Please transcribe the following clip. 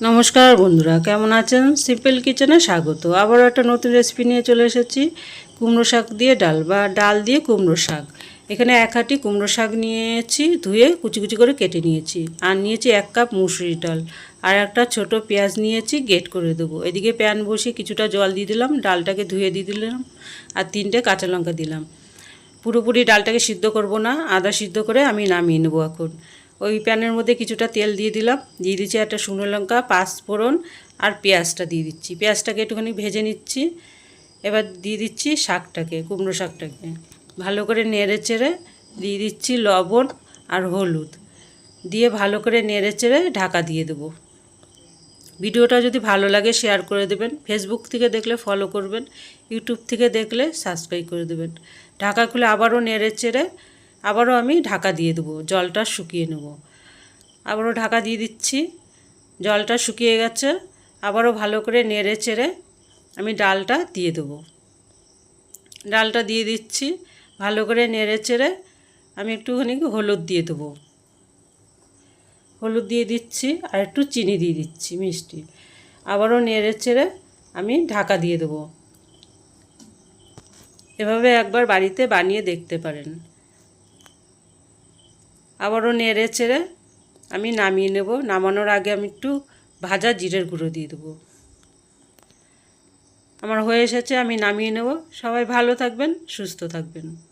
নমস্কার বন্ধুরা, কেমন আছেন? সিম্পল কিচেনে স্বাগত। আবারও একটা নতুন রেসিপি নিয়ে চলে এসেছি। কুমড়ো শাক দিয়ে ডাল বা ডাল দিয়ে কুমড়ো শাক। এখানে এক হাঁটি কুমড়ো শাক নিয়েছি, ধুয়ে কুচি কুচি করে কেটে নিয়েছি। আর নিয়েছি এক কাপ মুসুরি ডাল। আর একটা ছোট পেঁয়াজ নিয়েছি গেট করে দেবো। এদিকে প্যান বসিয়ে কিছুটা জল দিয়ে দিলাম, ডালটাকে ধুয়ে দিয়ে দিলাম, আর তিনটে কাঁচা লঙ্কা দিলাম। পুরোপুরি ডালটাকে সিদ্ধ করব না, আদা সিদ্ধ করে আমি নামিয়ে নেব এখন। ওই প্যানের মধ্যে কিছুটা তেল দিয়ে দিলাম। দিয়ে দিচ্ছি একটা শুকনো লঙ্কা, পাঁচ ফোড়ন আর পেঁয়াজটা দিয়ে দিচ্ছি। পেঁয়াজটাকে একটুখানি ভেজে নিচ্ছি। এবার দিয়ে দিচ্ছি শাকটাকে, কুমড়ো শাকটাকে। ভালো করে নেড়ে চেড়ে দিয়ে দিচ্ছি লবণ আর হলুদ। দিয়ে ভালো করে নেড়ে চেড়ে ঢাকা দিয়ে দেবো। ভিডিওটা যদি ভালো লাগে শেয়ার করে দেবেন। ফেসবুক থেকে দেখলে ফলো করবেন। ইউটিউব থেকে দেখলে সাবস্ক্রাইব করে দেবেন। ঢাকা খুলে আবারও নেড়ে চেড়ে আবারও আমি ঢাকা দিয়ে দেবো, জলটা শুকিয়ে নেব। আবারও ঢাকা দিয়ে দিচ্ছি, জলটা শুকিয়ে গেছে, আবারও ভালো করে নেড়ে চেড়ে আমি ডালটা দিয়ে দেবো। ডালটা দিয়ে দিচ্ছি, ভালো করে নেড়ে চেড়ে আমি একটুখানি হলুদ দিয়ে দেবো। হলুদ দিয়ে দিচ্ছি আর একটু চিনি দিয়ে দিচ্ছি, মিষ্টি। আবারও নেড়ে চেড়ে আমি ঢাকা দিয়ে দেবো। এভাবে একবার বাড়িতে বানিয়ে দেখতে পারেন। আবারও নেড়ে চেড়ে আমি নামিয়ে নেব। নামানোর আগে আমি একটু ভাজা জিরের গুঁড়ো দিয়ে দেবো। আমার হয়ে এসেছে, আমি নামিয়ে নেব। সবাই ভালো থাকবেন, সুস্থ থাকবেন।